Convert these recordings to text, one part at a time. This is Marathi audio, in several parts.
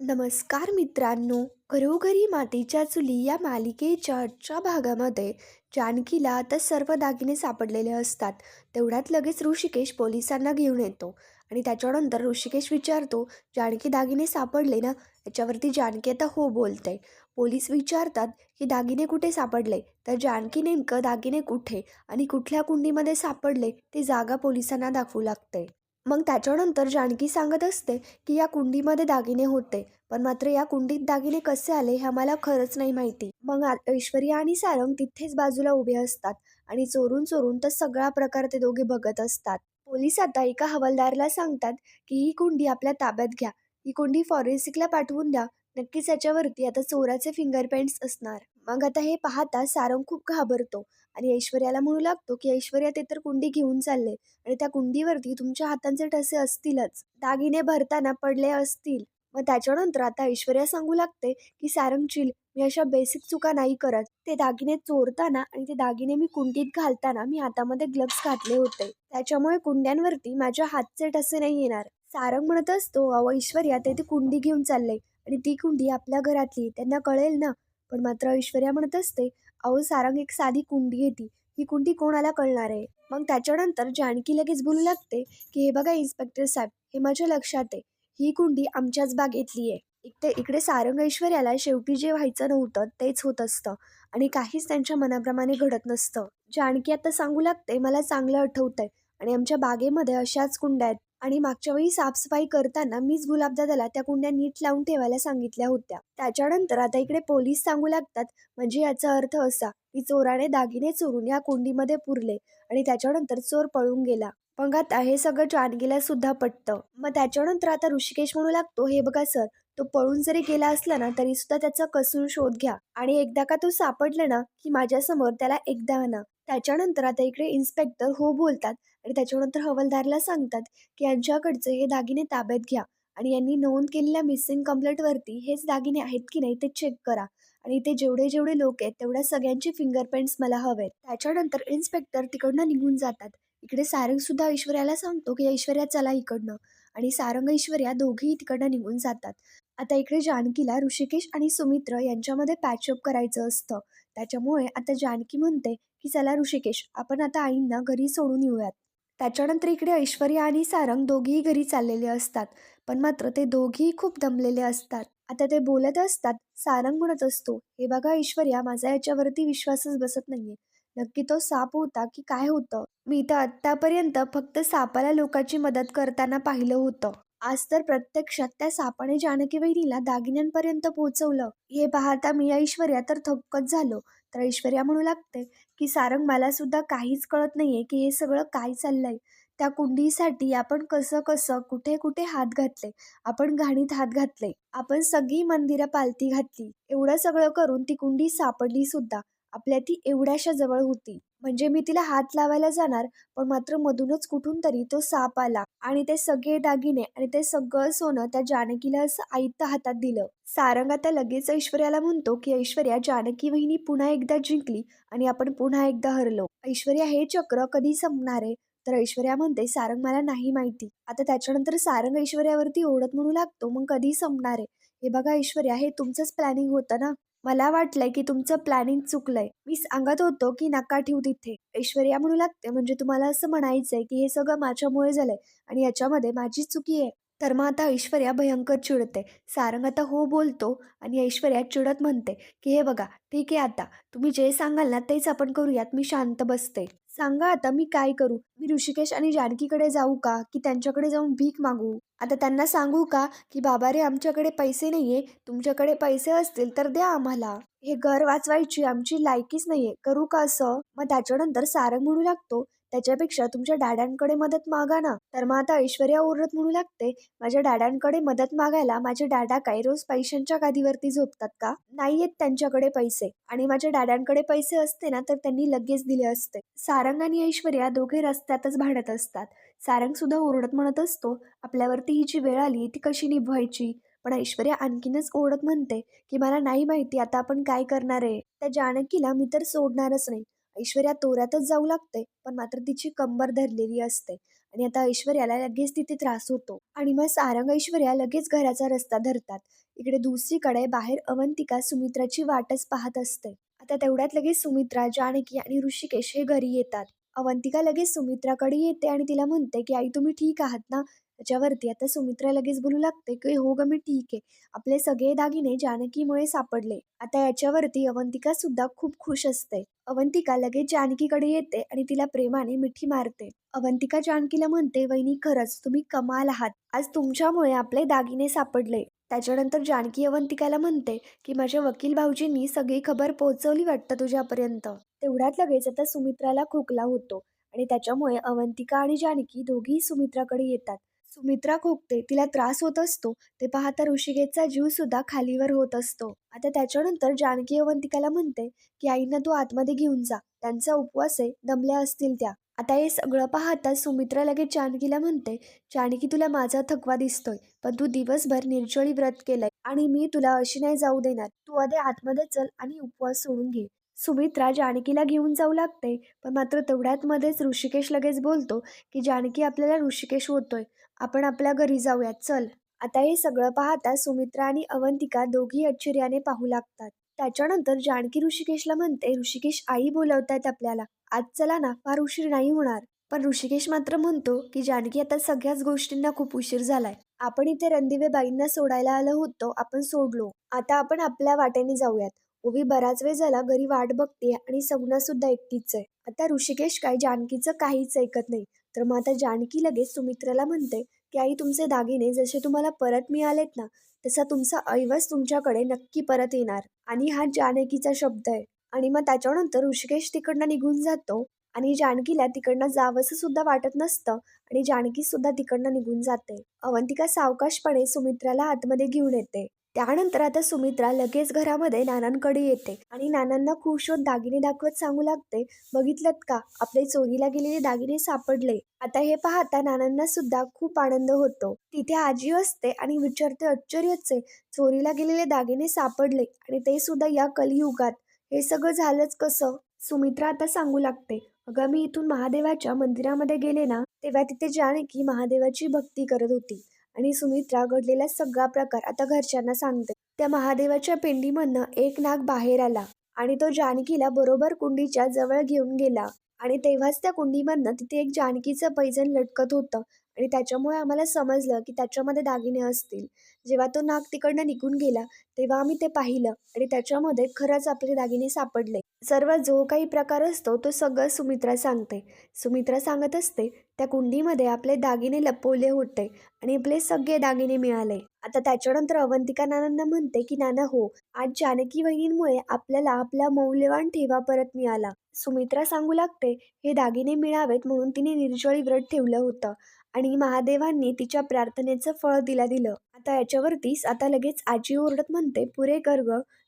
नमस्कार मित्रांनो घरोघरी मातीच्या चुली या मालिकेच्या आजच्या भागामध्ये जानकीला आता सर्व दागिने सापडलेले असतात. तेवढ्यात लगेच ऋषिकेश पोलिसांना घेऊन येतो आणि त्याच्यानंतर ऋषिकेश विचारतो जानकी दागिने सापडले ना? याच्यावरती जानकी आता हो बोलते. पोलीस विचारतात की दागिने कुठे सापडले? तर जानकी नेमकं दागिने कुठे आणि कुठल्या कुंडीमध्ये सापडले ते जागा पोलिसांना दाखवू लागते. मग त्याच्यानंतर जानकी सांगत असते की या कुंडीमध्ये दागिने होते पण मात्र या कुंडीत दागिने कसे आले हे आम्हाला खरंच नाही माहिती. मग ऐश्वर्या आणि सारंग तिथेच बाजूला उभे असतात आणि चोरून चोरून तर सगळा प्रकार ते दोघे बघत असतात. पोलीस आता एका हवालदाराला सांगतात की ही कुंडी आपल्या ताब्यात घ्या ही कुंडी फॉरेन्सिकला पाठवून द्या नक्कीच याच्यावरती आता चोराचे फिंगरप्रिंट्स असणार. मग आता हे पाहता सारंग खूप घाबरतो आणि ऐश्वर्याला म्हणू लागतो की ऐश्वर्या ते तर कुंडी घेऊन चालले आणि त्या कुंडीवरती तुमच्या हातांचे ठसे असतीलच. दागिने भरताना पडले असतील. मग त्याच्यानंतर आता ऐश्वर्या सांगू लागते की सारंग चिल मी अशा बेसिक चुका नाही करत. ते दागिने चोरताना आणि ते दागिने मी कुंडीत घालताना मी हातामध्ये ग्लव्स घातले होते. त्याच्यामुळे कुंड्यांवरती माझ्या हातचे ठसे नाही येणार. सारंग म्हणत असतो अहो ऐश्वर्या ते ती कुंडी घेऊन चालले आणि ती कुंडी आपल्या घरातली. त्यांना कळेल ना पण मात्र ऐश्वर्या म्हणत असते अहो सारंग एक साधी कुंडी येते. ही कुंडी कोणाला कळणार आहे? मग त्याच्यानंतर जानकी लगेच बोलू लागते की हे बघा इन्स्पेक्टर साहेब हे माझ्या लक्षात आहे. ही कुंडी आमच्याच बागेतली आहे. इकडे इकडे सारंग ऐश्वर्याला शेवटी जे व्हायचं नव्हतं तेच होत असतं आणि काहीच त्यांच्या मनाप्रमाणे घडत नसतं. जानकी आता सांगू लागते मला चांगलं आठवतंय आणि आमच्या बागेमध्ये अशाच कुंड्या आहेत. आणि मागच्या वेळी साफसफाई करताना मीच गुलाबदादाला त्या कुंड्या नीट लावून ठेवायला सांगितल्या होत्या. त्याच्यानंतर आता इकडे पोलीस सांगू लागतात म्हणजे याचा अर्थ असा की चोराने दागिने चोरून या कुंडीमध्ये पुरले आणि त्याच्यानंतर चोर पळून गेला. मग आता हे सगळं जानगीला सुद्धा पटतं. मग त्याच्यानंतर आता ऋषिकेश म्हणू लागतो हे बघा सर तो पळून जरी गेला असला ना तरी सुद्धा त्याचा कसून शोध घ्या. आणि एकदा का तो सापडला ना की माझ्यासमोर त्याला एकदा आणा. त्याच्यानंतर आता इकडे इन्स्पेक्टर हो बोलतात आणि त्याच्यानंतर हवालदारला सांगतात की यांच्याकडचे हे दागिने ताब्यात घ्या आणि यांनी नोंद केलेल्या मिसिंग कंप्लेंटवरती हेच दागिने आहेत की नाही ते चेक करा. आणि ते जेवढे जेवढे लोक आहेत तेवढ्या सगळ्यांचे फिंगरप्रिंट्स मला हवेत. त्याच्यानंतर इन्स्पेक्टर तिकडनं निघून जातात. इकडे सारंग सुद्धा ऐश्वर्याला सांगतो की ऐश्वर्या चला इकडनं. आणि सारंग ऐश्वर्या दोघेही तिकडनं निघून जातात. आता इकडे जानकीला ऋषिकेश आणि सुमित्र यांच्यामध्ये पॅचअप करायचं असतं. त्याच्यामुळे आता जानकी म्हणते की चला ऋषिकेश आपण आता आईंना घरी सोडून येऊयात. त्याच्यानंतर इकडे ऐश्वर्या आणि सारंग दोघेही घरी चाललेले असतात. पण मात्र ते दोघेही खूप दमलेले असतात. आता ते बोलत असतात सारंग म्हणत असतो हे बघा ऐश्वर्या माझा याच्यावरती विश्वासच बसत नाहीये. नक्की तो साप होता की काय होतं? मी तर आत्तापर्यंत फक्त सापाला लोकांची मदत करताना पाहिलं होतं. आज तर प्रत्यक्षात त्या सापाने जानकी वहिनीला दागिन्यांपर्यंत पोहोचवलं. हे पाहता मी ऐश्वर्या तर थक्कच झालो. तर ऐश्वर्या म्हणू लागते की सारंग मला सुद्धा काहीच कळत नाहीये की हे सगळं काय चाललंय. त्या कुंडीसाठी आपण कसं कसं कुठे कुठे हात घातले आपण घाणीत हात घातले आपण सगळी मंदिरं पालती घातली एवढं सगळं करून ती कुंडी सापडली सुद्धा. आपल्या ती एवढ्याशा जवळ होती. म्हणजे मी तिला हात लावायला जाणार पण मात्र मधूनच कुठून तरी तो साप आला. आणि ते सगळे दागिने आणि ते सगळं सोनं त्या जानकीला असं आईत हातात दिलं. सारंग आता लगेच ऐश्वर्याला म्हणतो की ऐश्वर्या जानकी वहिनी पुन्हा एकदा जिंकली आणि आपण पुन्हा एकदा हरलो. ऐश्वर्या हे चक्र कधी संपणार आहे? तर ऐश्वर्या म्हणते सारंग मला नाही माहिती. आता त्याच्यानंतर सारंग ऐश्वर्यावरती ओढत म्हणू लागतो मग कधी संपणार आहे? हे बघा ऐश्वर्या हे तुमचंच प्लॅनिंग होतं ना? मला वाटलंय की तुमचं प्लॅनिंग चुकलंय. मी सांगत होतो की नका ठेवू तिथे. ऐश्वर्या म्हणू लागते म्हणजे तुम्हाला असं म्हणायचंय की हे सगळं माझ्यामुळे झालंय आणि याच्यामध्ये माझी चुकी आहे. तर मग आता ऐश्वर्या भयंकर चिडते. सारंग आता हो बोलतो आणि ऐश्वर्या चिडत म्हणते की हे बघा ठीक आहे आता. तुम्ही जे सांगाल ना तेच आपण करूयात. मी शांत बसते. सांगा आता मी काय करू? मी ऋषिकेश आणि जानकीकडे जाऊ का? की त्यांच्याकडे जाऊन भीक मागू? आता त्यांना सांगू का की बाबा रे आमच्याकडे पैसे नाहीये. तुमच्याकडे पैसे असतील तर द्या आम्हाला. हे घर वाचवायची आमची लायकीच नाहीये. करू का असं? मग त्याच्यानंतर सारंग म्हणू लागतो. त्याच्यापेक्षा तुमच्या डॅडांकडे मदत मागा ना. तर मग आता ऐश्वर्या ओरडत म्हणू लागते माझ्या डॅडांकडे मदत मागायला माझे डॅडा काय रोज पैशांच्या गादीवरती झोपतात का? नाही आहेत त्यांच्याकडे पैसे. आणि माझ्या डॅडांकडे पैसे असते ना तर त्यांनी लगेच दिले असते. सारंग आणि ऐश्वर्या दोघे रस्त्यातच भांडत असतात. सारंग सुद्धा ओरडत म्हणत असतो आपल्यावरती ही जी वेळ आली ती कशी निभवायची? पण ऐश्वर्या आणखीनच ओरडत म्हणते की मला नाही माहिती आता आपण काय करणार आहे. त्या जानकीला मी तर सोडणारच नाही. ऐश्वर्या तोऱ्यातच जाऊ लागते पण मात्र तिची कंबर धरलेली असते. आणि आता ऐश्वर्याला लगेच तिथे त्रास होतो. आणि मग सारंग ऐश्वर्या लगेच घराचा रस्ता धरतात. इकडे दुसरीकडे बाहेर अवंतिका सुमित्राची वाटच पाहत असते. आता तेवढ्यात लगेच सुमित्रा जानकी आणि ऋषिकेश हे घरी येतात. अवंतिका लगेच सुमित्राकडे येते आणि तिला म्हणते की आई तुम्ही ठीक आहात ना? त्याच्यावरती आता सुमित्रा लगेच बोलू लागते की हो ग मी ठीक आहे. आपले सगळे दागिने जानकीमुळे सापडले. आता याच्यावरती अवंतिका सुद्धा खूप खुश असते. अवंतिका लगेच जानकीकडे येते आणि तिला प्रेमाने मिठी मारते. अवंतिका जानकीला म्हणते वहिनी खरंच तुम्ही कमाल आहात. आज तुमच्यामुळे आपले दागिने सापडले. त्याच्यानंतर जानकी अवंतिकाला म्हणते की माझ्या वकील भाऊजींनी सगळी खबर पोहोचवली वाटतं तुझ्यापर्यंत. तेवढ्यात लगेच आता सुमित्राला खोकला होतो आणि त्याच्यामुळे अवंतिका आणि जानकी दोघीही सुमित्राकडे येतात. सुमित्रा खोकते तिला त्रास होत असतो. ते पाहता ऋषिकेशचा जीव सुद्धा खालीवर होत असतो. आता त्याच्यानंतर जानकी अवंतिकाला म्हणते की आईना तू आतमध्ये घेऊन जा. त्यांचा उपवास आहे दमल्या असतील त्या. आता हे सगळं पाहता सुमित्रा लगेच जानकीला म्हणते जानकी तुला माझा थकवा दिसतोय पण तू दिवसभर निर्जळी व्रत केलंय आणि मी तुला अशी नाही जाऊ देणार. तू आधी आतमध्ये चल आणि उपवास सोडून घे. सुमित्रा जानकीला घेऊन जाऊ लागते पण मात्र तेवढ्यात मध्येच ऋषिकेश लगेच बोलतो की जानकी आपल्याला ऋषिकेश होतोय. आपण आपल्या घरी जाऊयात. चल. आता हे सगळं पाहता सुमित्रा आणि अवंतिका दोघी आश्चर्याने पाहू लागतात. त्याच्यानंतर जानकी ऋषिकेशला म्हणते ऋषिकेश आई बोलवतायत आपल्याला. आज चला ना फार उशीर नाही होणार. पण ऋषिकेश मात्र म्हणतो की जानकी आता सगळ्याच गोष्टींना खूप उशीर झालाय. आपण इथे रणदिवे बाईंना सोडायला आलो होतो आपण सोडलो. आता आपण आपल्या वाटेने जाऊयात. ओवी बराच वेळ झाला घरी वाट बघते आणि सगुणा सुद्धा एकटीच आहे. आता ऋषिकेश काय जानकीचं काहीच ऐकत नाही. तर मग आता जानकी लगेच सुमित्राला म्हणते की आई तुमचे दागिने जसे तुम्हाला परत मिळालेत ना तसा तुमचा ऐवज तुमच्याकडे नक्की परत येणार. आणि हा जानकीचा शब्द आहे. आणि मग त्याच्यानंतर ऋषिकेश तिकडनं निघून जातो आणि जानकीला तिकडनं जावंसं सुद्धा वाटत नसतं आणि जानकी सुद्धा तिकडनं निघून जाते. अवंतिका सावकाशपणे सुमित्राला आतमध्ये घेऊन येते. त्यानंतर आता सुमित्रा लगेच घरामध्ये नानांकडे येते आणि नानांना खुश होत दागिने दाखवत सांगू लागते बघितलं का? आपले चोरीला गेलेले दागिने सापडले. आता हे पाहता नानांना सुद्धा खूप आनंद होतो. तिथे आजी असते आणि विचारते आश्चर्यचे चोरीला गेलेले दागिने सापडले आणि ते सुद्धा या कलियुगात. हे सगळं झालंच कसं? सुमित्रा आता सांगू लागते अगं मी इथून महादेवाच्या मंदिरामध्ये गेले ना तेव्हा तिथे जानकी महादेवाची भक्ती करत होती. आणि सुमित्रा घडलेला सगळा प्रकार आता घरच्यांना सांगते त्या महादेवाच्या पेंडीमधनं एक नाग बाहेर आला आणि तो जानकीला बरोबर कुंडीच्या जवळ घेऊन गेला. आणि तेव्हाच त्या कुंडीमधनं तिथे एक जानकीचं पैजण लटकत होतं आणि त्याच्यामुळे आम्हाला समजलं की त्याच्यामध्ये दागिने असतील. जेव्हा तो नाग तिकडनं निघून गेला तेव्हा आम्ही ते पाहिलं आणि त्याच्यामध्ये खरंच आपले दागिने सापडले. सर्व जो काही प्रकार असतो तो सगळं सुमित्रा सांगते. सुमित्रा सांगत असते त्या कुंडीमध्ये आपले दागिने लपवले होते आणि आपले सगळे दागिने मिळाले. आता त्याच्यानंतर अवंतिका नानांना म्हणते की नाना हो आज जानकी वहिनींमुळे आपल्याला आपला मौल्यवान ठेवा परत मिळाला. सुमित्रा सांगू लागते हे दागिने मिळावेत म्हणून तिने निर्जळी व्रत ठेवलं होतं आणि महादेवांनी तिच्या प्रार्थनेचं फळ दिला दिलं. आता याच्यावरतीच आता लगेच आजी ओरडत म्हणते पुरे कर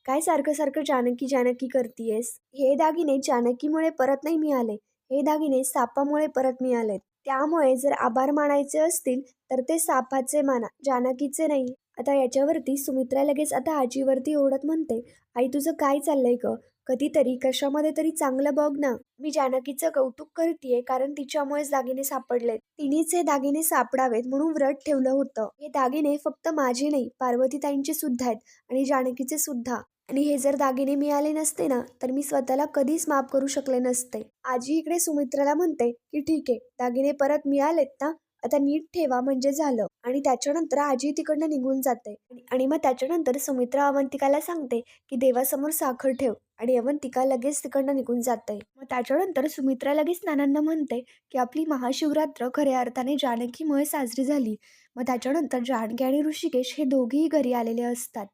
काय सारखं सारखं जानकी जानकी करतीयस? हे दागिने जानकीमुळे परत नाही मिळाले. हे दागिने सापामुळे परत मिळाले त्यामुळे जर आभार मानायचे असतील तर ते सापाचे माना जानकीचे नाही. आता याच्यावरती सुमित्रा लगेच आता आजीवरती ओरडत म्हणते आई तुझं काय चाललंय ग? कधीतरी कशामध्ये तरी चांगलं बघ ना. मी जानकीचं कौतुक करतेय कारण तिच्यामुळेच दागिने सापडलेत. तिनेच हे दागिने सापडावेत म्हणून व्रत ठेवलं होतं. हे दागिने फक्त माझे नाही पार्वतीताईंचे सुद्धा आहेत आणि जानकीचे सुद्धा. आणि हे जर दागिने मिळाले नसते ना तर मी स्वतःला कधीच माफ करू शकले नसते. आजी इकडे सुमित्राला म्हणते की ठीक आहे दागिने परत मिळालेत ना आता नीट ठेवा म्हणजे झालं. आणि त्याच्यानंतर आजी तिकडनं निघून जाते. आणि मग त्याच्यानंतर सुमित्रा अवंतिकाला सांगते की देवासमोर साखर ठेव. आणि अवंतिका लगेच तिकडनं निघून जाते मग त्याच्यानंतर सुमित्रा लगेच नानांना म्हणते की आपली महाशिवरात्र खऱ्या अर्थाने जानकीमुळे साजरी झाली. मग त्याच्यानंतर जानकी आणि ऋषिकेश हे दोघेही घरी आलेले असतात.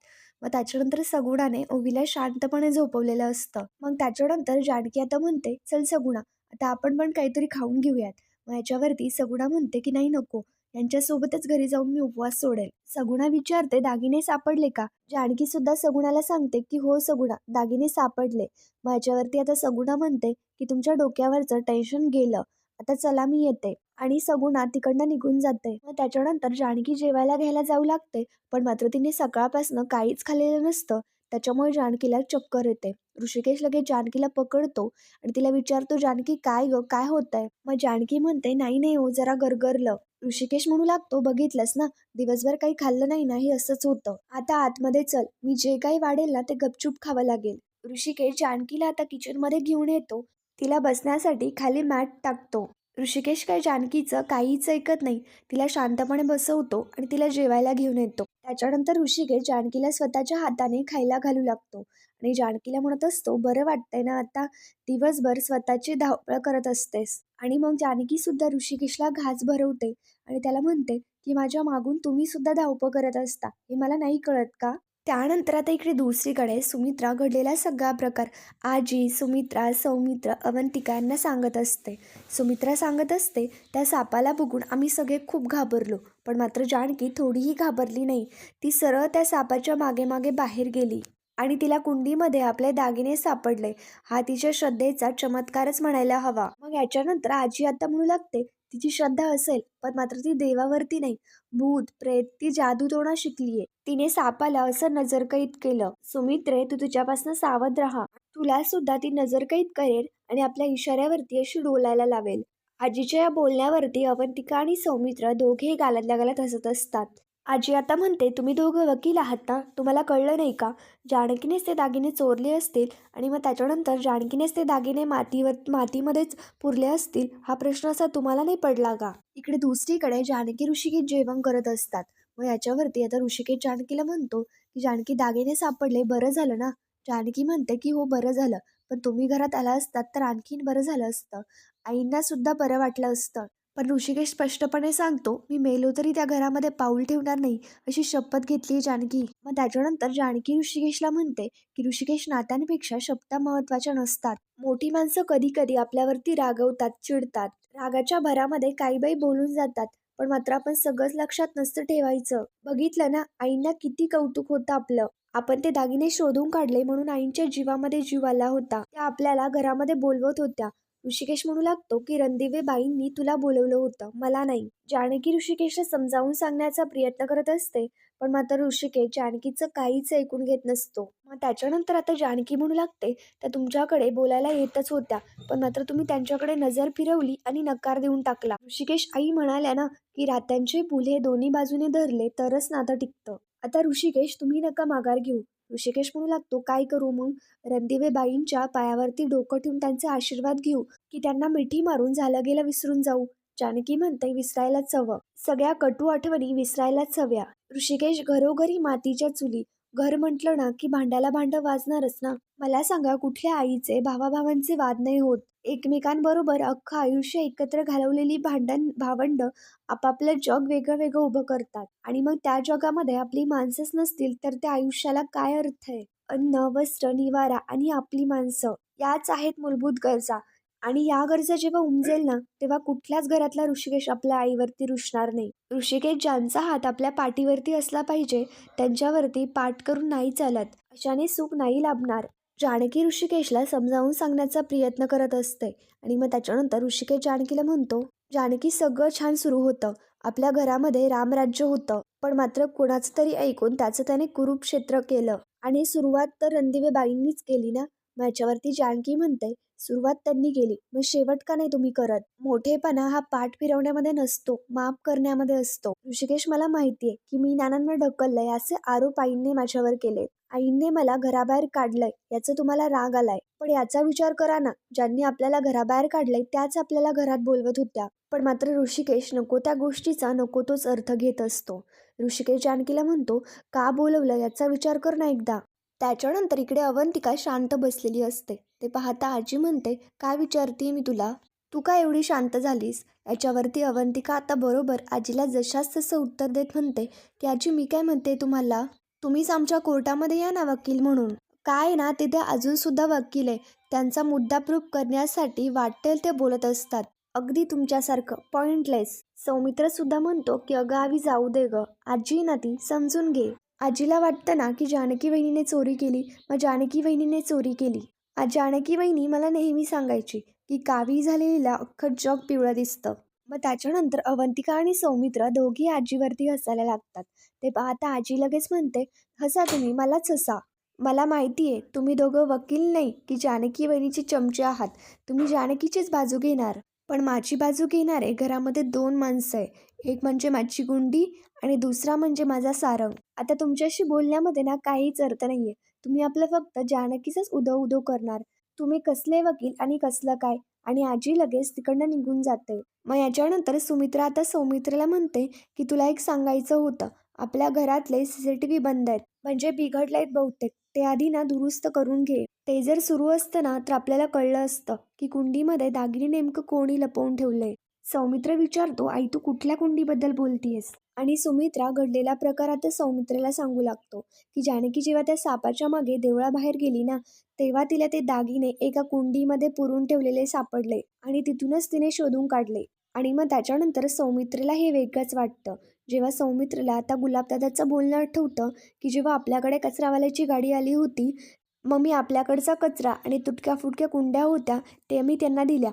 मग त्याच्यानंतर सगुणाने ओवीला शांतपणे झोपवलेलं असतं. मग त्याच्यानंतर जानकी आता म्हणते चल सगुणा आता आपण पण काहीतरी खाऊन घेऊयात. मग याच्यावरती सगुणा म्हणते की नाही नको. यांच्यासोबतच घरी जाऊन मी उपवास सोडेल. सगुणा विचारते दागिने सापडले का? जानकी सुद्धा सगुणाला सांगते की हो सगुणा दागिने सापडले. मग याच्यावरती आता सगुणा म्हणते की तुमच्या डोक्यावरचं टेन्शन गेलं. आता चला मी येते. आणि सगुणा तिकडनं निघून जाते. मग त्याच्यानंतर जानकी जेवायला घ्यायला जाऊ लागते. पण मात्र तिने सकाळपासून काहीच खाल्लेलं नसतं. त्याच्यामुळे जानकीला चक्कर येते. ऋषिकेश लगेच जानकीला पकडतो आणि तिला विचारतो जानकी काय ग? काय होतंय? मग जानकी म्हणते नाही नाही हो जरा गरगरलं. ऋषिकेश म्हणू लागतो बघितलंस ना? दिवसभर काही खाल्लं नाही ना? हे असंच होतं. आता आतमध्ये चल. मी जे काही वाढेल ना ते गपचूप खावं लागेल. ऋषिकेश जानकीला आता किचनमध्ये घेऊन येतो. तिला बसण्यासाठी खाली मॅट टाकतो. ऋषिकेश काय जानकीचं काहीच ऐकत नाही. तिला शांतपणे बसवतो आणि तिला जेवायला घेऊन येतो. त्याच्यानंतर ऋषिकेश जानकीला स्वतःच्या हाताने खायला घालू लागतो. आणि जानकीला म्हणत असतो बरं वाटतंय ना आता दिवसभर स्वतःची धावपळ करत असतेस. आणि मग जानकी सुद्धा ऋषिकेशला घास भरवते आणि त्याला म्हणते की माझ्या मागून तुम्ही सुद्धा धावपळ करत असता. हे मला नाही कळत का? त्यानंतर आता इकडे दुसरीकडे सुमित्रा घडलेला सगळा प्रकार आजी सुमित्रा सौमित्र अवंतिका यांना सांगत असते. सुमित्रा सांगत असते त्या सापाला बघून आम्ही सगळे खूप घाबरलो पण मात्र जानकी थोडीही घाबरली नाही. ती सरळ त्या सापाच्या मागे मागे बाहेर गेली. आणि तिला कुंडीमध्ये आपले दागिने सापडले. हा तिच्या श्रद्धेचा चमत्कारच म्हणायला हवा. मग याच्यानंतर आजी आता म्हणू लागते तिची श्रद्धा असेल पण मात्र ती देवावरती नाही. भूत प्रेत ती जादू तोडा शिकलीये. तिने सापाला असं नजरकैद केलं. सुमित्रे तू तुझ्यापासून सावध राहा. तुला सुद्धा ती नजरकैद करेल आणि आपल्या इशाऱ्यावरती अशी डोलायला लावेल. आजीच्या या बोलण्यावरती अवंतिका आणि सौमित्र दोघेही गालातल्या गालात हसत असतात. आजी आता म्हणते तुम्ही दोघं वकील आहात ना? तुम्हाला कळलं नाही का? जानकीनेच ते दागिने चोरले असतील आणि मग त्याच्यानंतर जानकीनेच ते दागिने मातीवर मातीमध्येच पुरले असतील? हा प्रश्न असा तुम्हाला नाही पडला का? इकडे दुसरीकडे जानकी ऋषिकेश जेवण करत असतात. मग याच्यावरती आता ऋषिकेश जानकीला म्हणतो की जानकी दागिने सापडले बरं झालं ना? जानकी म्हणते की हो बरं झालं. पण तुम्ही घरात आला असतात तर आणखीन बरं झालं असतं. आईंना सुद्धा बरं वाटलं असतं. पण ऋषिकेश स्पष्टपणे सांगतो मी मेलो तरी त्या घरामध्ये पाऊल ठेवणार नाही अशी शपथ घेतली जानकी. मग त्याच्यानंतर जानकी ऋषिकेशला म्हणते की ऋषिकेश नात्यांपेक्षा शपथा महत्त्वाच्या नसतात. मोठी माणसं कधी कधी आपल्यावरती रागवतात चिडतात. रागाच्या भरामध्ये काही बाई बोलून जातात पण मात्र आपण सगळंच लक्षात नसतं ठेवायचं. बघितलं ना आईंना किती कौतुक होतं आपलं. आपण ते दागिने शोधून काढले म्हणून आईंच्या जीवामध्ये जीव आला होता. त्या आपल्याला घरामध्ये बोलवत होत्या. ऋषिकेश म्हणू लागतो की रणदिवे बाईंनी तुला बोलवलं होतं. मला नाही. जानकी ऋषिकेशला समजावून सांगण्याचा प्रयत्न करत असते पण मात्र ऋषिकेश जानकीचं काहीच ऐकून घेत नसतो. मग त्याच्यानंतर आता जानकी म्हणू लागते त्या तुमच्याकडे बोलायला येतच होत्या पण मात्र तुम्ही त्यांच्याकडे नजर फिरवली आणि नकार देऊन टाकला. ऋषिकेश आई म्हणाल्या ना की रात्यांचे पुले दोन्ही बाजूने धरले तरच नातं टिकतं. आता ऋषिकेश तुम्ही नका माघार घेऊ. ऋषिकेश म्हणू लागतो काय करू मग? रणदिवे बाईंच्या पायावरती डोकं ठेवून त्यांचे आशीर्वाद घेऊ की त्यांना मिठी मारून झालं गेलं विसरून जाऊ. जानकी म्हणते विसरायलाच हवं. सगळ्या कटू आठवणी विसरायलाच हव्या. ऋषिकेश घरोघरी मातीच्या चुली घर म्हटलं ना की भांड्याला भांडं वाजणारच ना. मला सांगा कुठल्या आईचे भावाभावांचे वाद नाही होत? एकमेकांबरोबर अख्खं आयुष्य एकत्र घालवलेली भांडण भावंड आपापलं जग वेगळं वेगळं उभं करतात. आणि मग त्या जगामध्ये आपली माणसंच नसतील तर त्या आयुष्याला काय अर्थ आहे? अन्न वस्त्र निवारा आणि आपली माणसं याच आहेत मूलभूत गरजा. आणि या गरजा जेव्हा उमजेल ना तेव्हा कुठल्याच घरातला ऋषिकेश आपल्या आईवरती रुसणार नाही. ऋषिकेश ज्यांचा हात आपल्या पाठीवरती असला पाहिजे त्यांच्यावरती पाठ करून नाही चालत. अशाने सुख नाही लाभणार. जानकी ऋषिकेशला समजावून सांगण्याचा प्रयत्न करत असते. आणि मग त्याच्यानंतर ऋषिकेश जानकीला म्हणतो जानकी सगळं छान सुरू होतं. आपल्या घरामध्ये रामराज्य होतं. पण मात्र कोणाचं तरी ऐकून त्याचं त्याने कुरुक्षेत्र केलं. आणि सुरुवात तर रणदिवे बाईंनीच केली ना? मग याच्यावरती जानकी म्हणते सुरुवात त्यांनी केली. मग शेवट का नाही तुम्ही करत? मोठेपणा हा पाठ फिरवण्यामध्ये नसतो माफ करण्यामध्ये असतो. ऋषिकेश मला माहितीये की मी नानांना ढकललंय असे आरोप आईंनी माझ्यावर केले. आईने मला घराबाहेर काढलंय याचा तुम्हाला राग आलाय. पण याचा विचार करा ना ज्यांनी आपल्याला घराबाहेर काढलंय त्याच आपल्याला घरात बोलवत होत्या. पण मात्र ऋषिकेश नको त्या गोष्टीचा नको तोच अर्थ घेत असतो. ऋषिकेश जानकीला म्हणतो का बोलवलं? याचा विचार कर ना एकदा. त्याच्यानंतर इकडे अवंतिका शांत बसलेली असते. ते पाहता आजी म्हणते काय विचारते मी तुला? तू का एवढी शांत झालीस? याच्यावरती अवंतिका आता बरोबर आजीला जशास तसं उत्तर देत म्हणते की आजी मी काय म्हणते तुम्हाला? तुम्हीच आमच्या कोर्टामध्ये या ना वकील म्हणून? काय ना तिथे अजूनसुद्धा वकील आहे. त्यांचा मुद्दा प्रूफ करण्यासाठी वाटेल ते बोलत असतात. अगदी तुमच्यासारखं. पॉइंटलेस. सौमित्र सुद्धा म्हणतो की अगं आवी जाऊ दे ग. आजी ना ती समजून घे. आजीला वाटतं ना की जानकी वहिनीने चोरी केली. मग जानकी वहिनीने चोरी केली. आज जानकी वहिनी मला नेहमी सांगायची की कावी झालेलीला अख्खं जग पिवळं दिसतं. मग त्याच्यानंतर अवंतिका आणि सौमित्र दोघी आजीवरती हसायला लागतात. ते पाहता आजी लगेच म्हणते हसा तुम्ही मलाच हसा. मला माहिती आहे तुम्ही दोघं वकील नाही की जानकी वहिनीचे चमचे आहात. तुम्ही जानकीचीच बाजू घेणार. पण माझी बाजू घेणारे घरामध्ये दोन माणसं आहे. एक म्हणजे माझी गुंडी आणि दुसरा म्हणजे माझा सारंग. आता तुमच्याशी बोलण्यामध्ये ना काहीच अर्थ नाही आहे तुम्ही आपलं फक्त जानकीचंच उदो उदो करणार. तुम्ही कसले वकील आणि कसलं काय? आणि आजी लगेच तिकडनं निघून जाते. मग याच्यानंतर सुमित्रा आता सौमित्राला म्हणते की तुला एक सांगायचं होतं. आपल्या घरातले सी सी टी व्ही बंद आहेत. म्हणजे बिघडलेत बहुतेक. ते आधी ना दुरुस्त करून घे. ते जर सुरू असतं ना तर आपल्याला कळलं असतं की कुंडीमध्ये दागिने नेमकं कोणी लपवून ठेवलंय. सौमित्र विचारतो आई तू कुठल्या कुंडीबद्दल बोलतीयस? आणि सुमित्रा घडलेला प्रकार आता सौमित्रेला सांगू लागतो की जानकी जेव्हा त्या सापाच्या मागे देवळाबाहेर गेली ना तेव्हा तिला ते दागिने एका कुंडीमध्ये पुरून ठेवलेले सापडले आणि तिथूनच तिने शोधून काढले. आणि मग त्याच्यानंतर सौमित्रेला हे वेगळंच वाटतं. जेव्हा सौमित्रेला आता गुलाबदादाचं बोलणं आठवतं की जेव्हा आपल्याकडे कचरावाल्याची गाडी आली होती मग मी आपल्याकडचा कचरा आणि तुटक्या फुटक्या कुंड्या होत्या ते मी त्यांना दिल्या.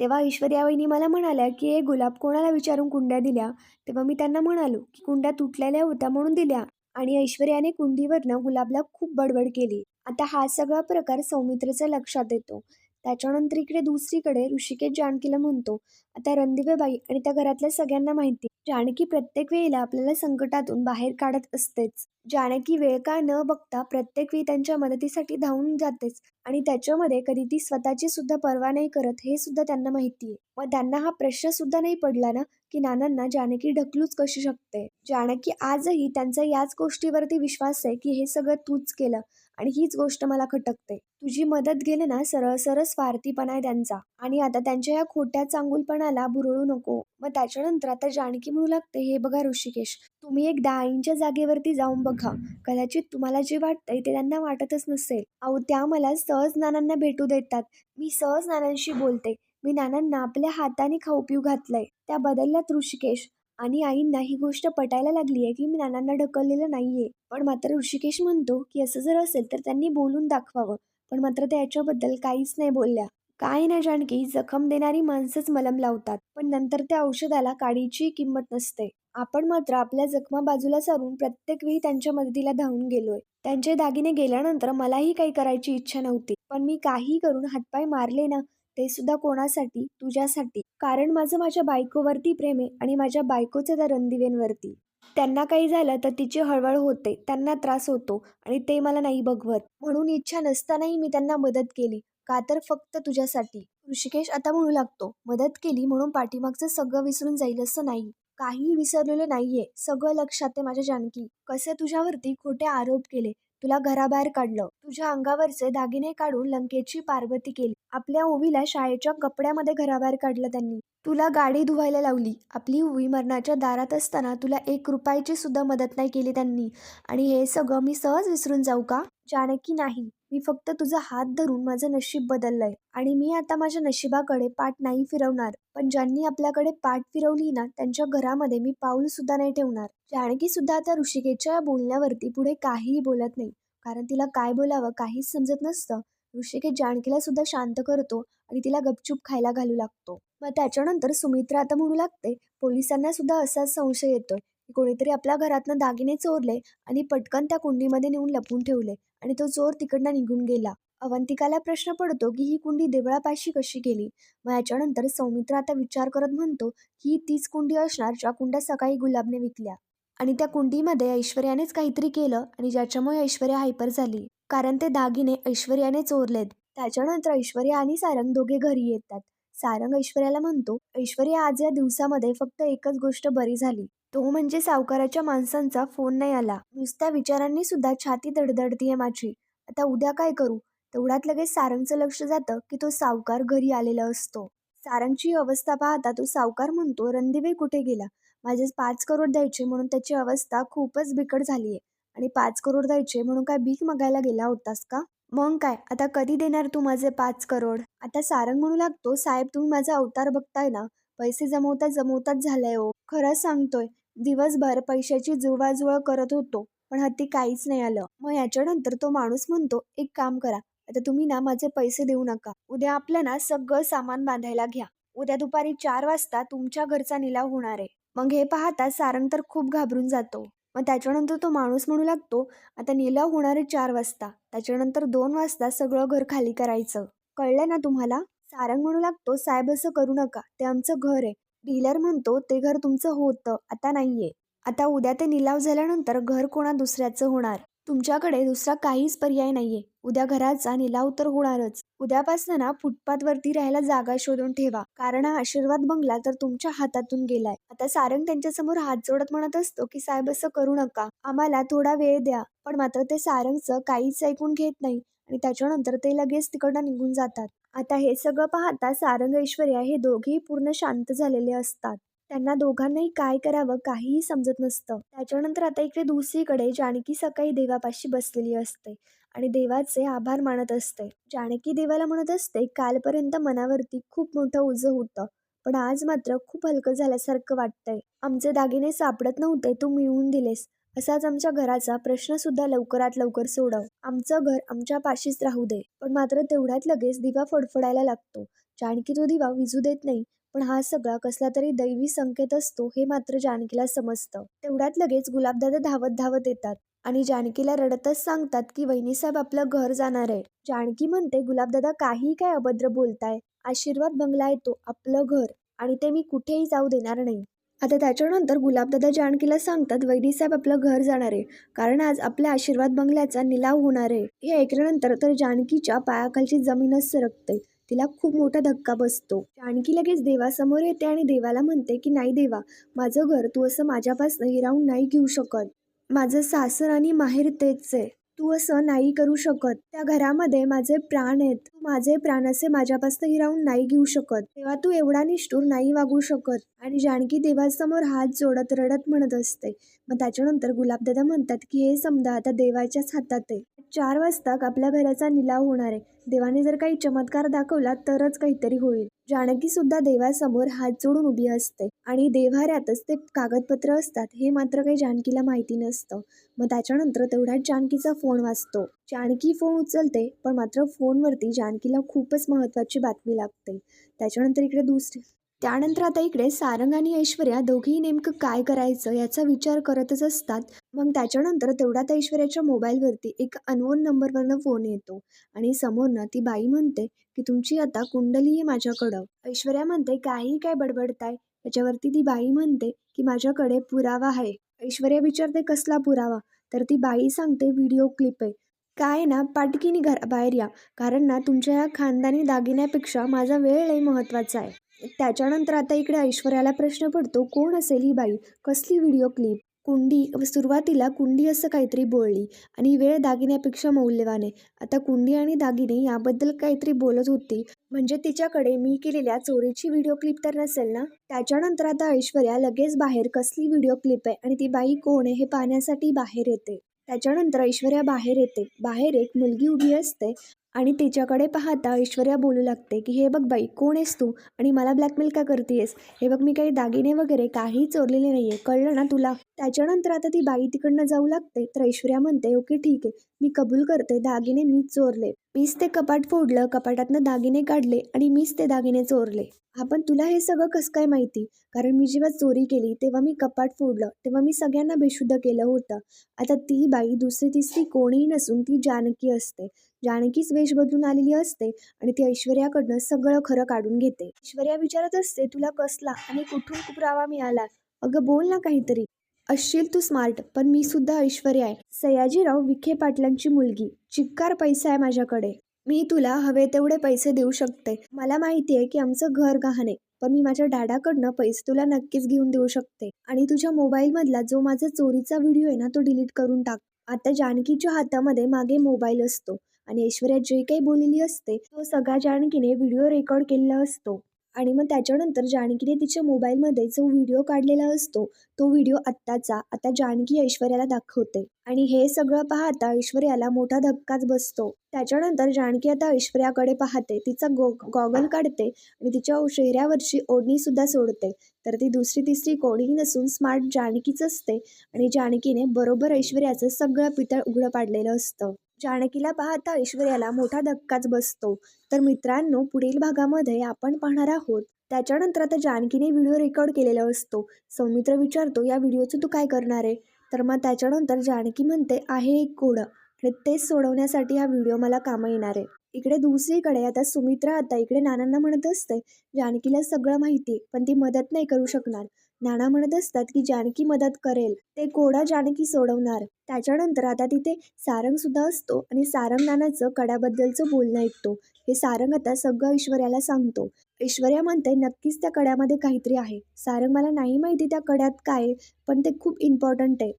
तेव्हा ऐश्वर्या वहिनी मला म्हणाल्या की हे गुलाब कोणाला विचारून कुंड्या दिल्या? तेव्हा मी त्यांना म्हणालो की कुंड्या तुटलेल्या होत्या म्हणून दिल्या. आणि ऐश्वर्याने कुंडीवरनं गुलाबला खूप बडबड केली. आता हा सगळा प्रकार सौमित्रेच्या लक्षात येतो. त्याच्यानंतर इकडे दुसरीकडे ऋषिकेश जानकीला म्हणतो. आता रणदिवेबाई आणि त्या घरातल्या सगळ्यांना माहिती जानकी प्रत्येक वेळेला आपल्याला संकटातून बाहेर काढत असतेच. जानकी वेळ का न बघता प्रत्येक वेळी त्यांच्या मदतीसाठी धावून जातेच आणि त्याच्यामध्ये कधी ती स्वतःची सुद्धा पर्वा नाही करत हे सुद्धा त्यांना माहिती आहे. मग त्यांना हा प्रश्न सुद्धा नाही पडला ना की नानांना जानकी ढकलूच कशी शकते? जानकी आजही त्यांचा याच गोष्टीवरती विश्वास आहे की हे सगळं तूच केलं. आणि हीच गोष्ट मला खटकते. तुझी मदत गेले ना सरळ सरळ स्वार्थीपणा आहे त्यांचा. आणि आता त्यांच्या या खोट्या चांगुलपणाला भुरळू नको. मग त्याच्यानंतर आता जानकी म्हणू लागते हे बघा ऋषिकेश तुम्ही एकदा आईंच्या जागेवरती जाऊन बघा. कदाचित तुम्हाला जे वाटतंय ते त्यांना वाटतच नसेल. अहो त्या मला सहज नानांना भेटू देतात. मी सहज नानांशी बोलते. मी नानांना आपल्या हाताने खाऊ पिऊ घातलंय. त्या बदलल्यात ऋषिकेश. आणि आईंना ही गोष्ट पटायला लागली आहे की मी नानांना ढकललेलं नाही आहे पण मात्र ऋषिकेश म्हणतो की असं जर असेल तर त्यांनी बोलून दाखवावं. पण मात्र त्या याच्याबद्दल काहीच नाही बोलल्या. काय ना जानकी जखम देणारी माणसंच मलम लावतात. पण नंतर त्या औषधाला काडीची किंमत नसते. आपण मात्र आपल्या जखमा बाजूला सारून प्रत्येक वेळी त्यांच्या मदतीला धावून गेलोय. त्यांचे दागिने गेल्यानंतर मलाही काही करायची इच्छा नव्हती. पण मी काही करून हातपाय मारले ना ते सुद्धा कोणासाठी? तुझ्यासाठी. कारण माझं माझ्या बायकोवरती प्रेम आहे आणि माझ्या बायकोचं त्या रणदिवेंवरती. त्यांना काही झालं तर तिची हळहळ होते. त्यांना त्रास होतो आणि ते मला नाही बघवत. म्हणून इच्छा नसतानाही मी त्यांना मदत केली. का तर फक्त तुझ्यासाठी. ऋषिकेश आता म्हणू लागतो. मदत केली म्हणून पाठीमागचं सगळं विसरून जाईल असं नाही. काही विसरलेलं नाहीये. सगळं लक्षात आहे माझ्या जानकी. कसे तुझ्यावरती खोटे आरोप केले? तुला घराबाहेर काढलं. तुझ्या अंगावरचे दागिने काढून लंकेची पार्वती केली. आपल्या ओवीला शाळेच्या कपड्यामध्ये घराबाहेर काढलं त्यांनी. तुला गाडी धुवायला लावली. आपली ओवी मरणाच्या दारात असताना तुला एक रुपयाची सुद्धा मदत नाही केली त्यांनी. आणि हे सगळं मी सहज विसरून जाऊ का? जानकी नाही. मी फक्त तुझा हात धरून माझं नशीब बदललंय. आणि मी आता माझ्या नशिबाकडे पाठ नाही फिरवणार. पण ज्यांनी आपल्याकडे पाठ फिरवली ना त्यांच्या घरामध्ये मी पाऊल सुद्धा नाही ठेवणार. जानकी सुद्धा आता ऋषिकेच्या बोलण्यावरती पुढे काहीही बोलत नाही. कारण तिला काय बोलावं काहीच समजत नसतं. ऋषिकेश जानकीला सुद्धा शांत करतो आणि तिला गपचूप खायला घालू लागतो. मग त्याच्यानंतर सुमित्रा आता म्हणू लागते पोलिसांना सुद्धा असाच संशय येतोय. की कोणीतरी आपल्या घरातनं दागिने चोरले आणि पटकन त्या कुंडीमध्ये नेऊन लपून ठेवले आणि तो चोर तिकडनं निघून गेला. अवंतिकाला प्रश्न पडतो की ही कुंडी देवळापाशी कशी गेली? मग याच्यानंतर सौमित्र आता विचार करत म्हणतो की ही तीच कुंडी असणार ज्या कुंड्या सकाळी गुलाबने विकल्या. आणि त्या कुंडीमध्ये ऐश्वर्यानेच काहीतरी केलं आणि ज्याच्यामुळे ऐश्वर्या हायपर झाली. कारण ते दागिने ऐश्वर्याने चोरलेत. त्याच्यानंतर ऐश्वर्या आणि सारंग दोघे घरी येतात. सारंग ऐश्वर्याला म्हणतो ऐश्वर्या आज या दिवसामध्ये फक्त एकच गोष्ट बरी झाली. तो म्हणजे सावकाराच्या माणसांचा फोन नाही आला. नुसत्या विचारांनी सुद्धा छाती आहे माझी. आता उद्या काय करू? तेवढ्यात लगेच सारंगचं लक्ष जातं की तो सावकार घरी आलेला असतो. सारंगची अवस्था पाहता तो सावकार म्हणतो रणदिवे कुठे गेला? माझे पाच करोड द्यायचे म्हणून त्याची अवस्था खूपच बिकट झाली आहे आणि पाच करोड द्यायचे म्हणून काय भीक मागायला गेला होतास का? मग काय? आता कधी देणार तू माझे पाच करोड? आता सारंग म्हणू लागतो साहेब तुम्ही माझा अवतार बघताय ना? पैसे जमवता जमवताच झालाय हो. खरंच सांगतोय दिवसभर पैशाची जुळवाजुळव करत होतो पण हत्ती काहीच नाही आलं. मग याच्यानंतर तो माणूस म्हणतो एक काम करा आता तुम्ही ना माझे पैसे देऊ नका. उद्या आपलं ना सगळं सामान बांधायला घ्या. उद्या दुपारी चार वाजता तुमच्या घरचा निलाव होणार आहे. मग हे पाहता सारंग तर खूप घाबरून जातो. मग त्याच्यानंतर तो माणूस म्हणू लागतो आता निलाव होणार आहे चार वाजता. त्याच्यानंतर दोन वाजता सगळं घर खाली करायचं. कळलं ना तुम्हाला? सारंग म्हणू लागतो साहेब असं करू नका. ते आमचं घर आहे. डीलर म्हणतो ते घर तुमचं होतं आता नाहीये. आता उद्या ते निलाव झाल्यानंतर घर कोणा दुसऱ्याचं होणार? तुमच्याकडे दुसरा काहीच पर्याय नाहीये. उद्या घराचा निलाव तर होणारच. उद्यापासून ना फुटपाथवरती राहायला जागा शोधून ठेवा. कारण हा आशीर्वाद बंगला तर तुमच्या हातातून गेलाय. आता सारंग त्यांच्यासमोर हात जोडत म्हणत असतो की साहेब असं करू नका. आम्हाला थोडा वेळ द्या. पण मात्र ते सारंगचं काहीच ऐकून घेत नाही. आणि त्याच्यानंतर ते लगेच तिकडनं निघून जातात. आता हे सगळं पाहता सारंग ऐश्वर्या हे दोघेही पूर्ण शांत झालेले असतात. त्यांना दोघांनाही काय करावं काहीही समजत नसतं. त्याच्यानंतर आता इकडे दुसरीकडे जानकी सकाळी देवापाशी बसलेली असते आणि देवाचे आभार मानत असते. जानकी देवाला म्हणत असते कालपर्यंत मनावरती खूप मोठं ओझं होतं पण आज मात्र खूप हलकं झाल्यासारखं वाटतंय. आमचे दागिने सापडत नव्हते तू मिळवून दिलेस. असाच आमच्या घराचा प्रश्न सुद्धा लवकरात लवकर सोडव. आमचं घर आमच्या पाशीच राहू दे. पण मात्र तेवढ्यात लगेच दिवा फडफडायला लागतो. जानकी तो दिवा विजू देत नाही पण हा सगळा कसला तरी दैवी संकेत असतो हे मात्र जानकीला समजतं. तेवढ्यात लगेच गुलाबदादा धावत धावत येतात आणि जानकीला रडतच सांगतात की वहिनीसाहेब आपलं घर जाणार आहे जानकी म्हणते गुलाबदादा काही काय अभद्र बोलताय. आशीर्वाद बंगला येतो आपलं घर. आणि ते मी कुठेही जाऊ देणार नाही. आता त्याच्यानंतर गुलाबदादा जानकीला सांगतात वैदीसाहेब आपलं घर जाणार आहे कारण आज आपल्या आशीर्वाद बंगल्याचा निलाव होणार आहे. हे ऐकल्यानंतर तर जानकीच्या पायाखालची जमीनच सरकते तिला खूप मोठा धक्का बसतो. जानकी लगेच देवासमोर येते आणि देवाला म्हणते की नाही देवा माझं घर तू असं माझ्यापासून हिरावून नाही घेऊ शकत. माझं सासर आणि माहेर तेच आहे. तू असं नाही करू शकत. त्या घरामध्ये माझे प्राण आहेत. तू माझे प्राण असे माझ्यापासून हिरावून नाही घेऊ शकत. तेव्हा तू एवढा निष्ठूर नाही वागू शकत. आणि जानकी देवासमोर हात जोडत रडत म्हणत असते. मग त्याच्यानंतर गुलाबदादा म्हणतात की हे समजा आता देवाच्याच हातात आहे. चार वाजता आपल्या घराचा निलाव होणार आहे. देवाने जर काही चमत्कार दाखवला तरच काहीतरी होईल. जानकी सुद्धा देवासमोर हात जोडून उभी असते आणि देव्हाऱ्यातच ते कागदपत्र असतात हे मात्र काही जानकीला माहिती नसतं. मग त्याच्यानंतर तेवढ्याच जानकीचा फोन वाचतो जानकी फोन उचलते पण मात्र फोनवरती जानकीला खूपच महत्त्वाची बातमी लागते. त्याच्यानंतर इकडे दुसरी त्यानंतर आता इकडे सारंग आणि ऐश्वर्या दोघेही नेमकं काय करायचं याचा विचार करतच असतात. मग त्याच्यानंतर तेवढ्यात ऐश्वर्याच्या मोबाईलवरती एक अनवोन नंबरवरनं फोन येतो आणि समोरनं ती बाई म्हणते की तुमची आता कुंडली आहे माझ्याकडं. ऐश्वर्या म्हणते काही काय बडबडताय. त्याच्यावरती ती बाई म्हणते की माझ्याकडे पुरावा आहे. ऐश्वर्या विचारते कसला पुरावा? तर ती बाई सांगते व्हिडिओ क्लिप आहे. काय ना पाटकीनी घराबाहेर या. कारण ना तुमच्या या खानदानी दागिन्यापेक्षा माझा वेळ लई महत्त्वाचा आहे. त्याच्यानंतर आता इकडे ऐश्वर्याला प्रश्न पडतो कोण असेल ही बाई? कसली व्हिडिओ क्लिप कुंडी सुरुवातीला कुंडी असं काहीतरी बोलली आणि वेळ दागिन्यापेक्षा मौल्यवान आहे. आता कुंडी आणि दागिने याबद्दल काहीतरी बोलत होती. म्हणजे तिच्याकडे मी केलेल्या चोरीची व्हिडिओ क्लिप तर नसेल ना? त्याच्यानंतर आता ऐश्वर्या लगेच बाहेर कसली व्हिडिओ क्लिप आहे आणि ती बाई कोण आहे हे पाहण्यासाठी बाहेर येते. त्याच्यानंतर ऐश्वर्या बाहेर येते. बाहेर एक मुलगी उभी असते आणि तिच्याकडे पाहता ऐश्वर्या बोलू लागते की हे बघ बाई कोण आहेस तू? आणि मला ब्लॅकमेल का करतेस हे बघ मी काही दागिने वगैरे काही चोरलेले नाही आहे कळलं ना तुला? त्याच्यानंतर आता ती बाई तिकडनं जाऊ लागते. तर ऐश्वर्या म्हणते ओके ठीक आहे. मी कबूल करते. दागिने मीच चोरले. मीच ते कपाट फोडलं कपाटातनं दागिने काढले आणि मीच ते दागिने चोरले. हा पण तुला हे सगळं कसं काय माहिती? कारण मी जेव्हा चोरी केली तेव्हा मी कपाट फोडलं तेव्हा मी सगळ्यांना बेशुद्ध केलं होतं. आता ती बाई दुसरी तिसरी कोणीही नसून ती जानकी असते. जानकीच वेश बदलून आलेली असते आणि ती ऐश्वर्याकडनं सगळं खरं काढून घेते. ऐश्वर्या विचारत असते तुला कसला आणि कुठून पुरावा मिळाला? अगं बोल ना काहीतरी. असशील तू स्मार्ट पण मी सुद्धा ऐश्वर्या आहे. सयाजीराव विखे पाटलांची मुलगी. चिक्कार पैसा आहे माझ्याकडे. मी तुला हवे तेवढे पैसे देऊ शकते. मला माहिती आहे की आमचं घर गहाण आहे पण मी माझ्या डॅडाकडनं पैसे तुला नक्कीच घेऊन देऊ शकते. आणि तुझ्या मोबाईलमधला जो माझा चोरीचा व्हिडिओ आहे ना तो डिलीट करून टाक. आता जानकीच्या हातामध्ये मागे मोबाईल असतो आणि ऐश्वर्या जे काही बोललेली असते तो सगळा जानकीने व्हिडिओ रेकॉर्ड केलेला असतो. आणि मग त्याच्यानंतर जानकीने तिच्या मोबाईलमध्ये जो व्हिडिओ काढलेला असतो तो व्हिडिओ आत्ताचा आता जानकी ऐश्वर्याला दाखवते. आणि हे सगळं पाहता ऐश्वर्याला मोठा धक्काच बसतो. त्याच्यानंतर जानकी आता ऐश्वर्याकडे पाहते तिचा गो गॉगल काढते आणि तिच्या चेहऱ्यावरची ओढणी सुद्धा सोडते. तर ती दुसरी तिसरी कोणीही नसून स्मार्ट जानकीच असते आणि जानकीने बरोबर ऐश्वर्याचं सगळं पितळ उघडं पाडलेलं असतं. जानकीला पाहता ऐश्वर्याला मोठा धक्काच बसतो. तर मित्रांनो पुढील भागामध्ये आपण पाहणार आहोत. त्याच्यानंतर आता जानकीने व्हिडिओ रेकॉर्ड केलेला असतो. सौमित्र विचारतो या व्हिडिओचं तू काय करणार आहे? तर मग त्याच्यानंतर जानकी म्हणते आहे एक कोडं आणि तेच सोडवण्यासाठी हा व्हिडिओ मला कामं येणार आहे. इकडे दुसरीकडे आता सुमित्रा आता इकडे नानांना म्हणत असते जानकीला सगळं माहिती पण ती मदत नाही करू शकणार. नाना म्हणत असतात की जानकी मदत करेल ते कोडा जानकी सोडवणार. त्याच्यानंतर आता तिथे सारंग सुद्धा असतो आणि सारंग नानाचं कड्याबद्दलचं बोलणं ऐकतो. हे सारंग आता सगळं ऐश्वर्याला सांगतो. ऐश्वर्या म्हणते नक्कीच त्या कड्यामध्ये काहीतरी आहे. सारंग मला नाही माहिती त्या कड्यात काय पण ते खूप इम्पॉर्टंट आहे.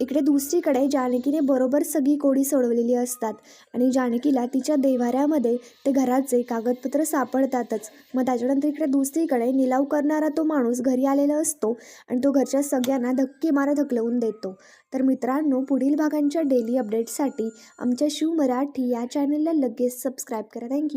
इकडे दुसरीकडे जानकीने बरोबर सगळी कोडी सोडवलेली असतात आणि जानकीला तिच्या देवाऱ्यामध्ये ते घराचे कागदपत्र सापडतातच. मग त्याच्यानंतर इकडे दुसरीकडे निलाव करणारा तो माणूस घरी आलेला असतो आणि तो घरच्या सगळ्यांना धक्के मारत हकलवून देतो. तर मित्रांनो पुढील भागांच्या डेली अपडेट्ससाठी आमच्या शिव मराठी या चॅनलला लगेच सबस्क्राईब करा. थँक्यू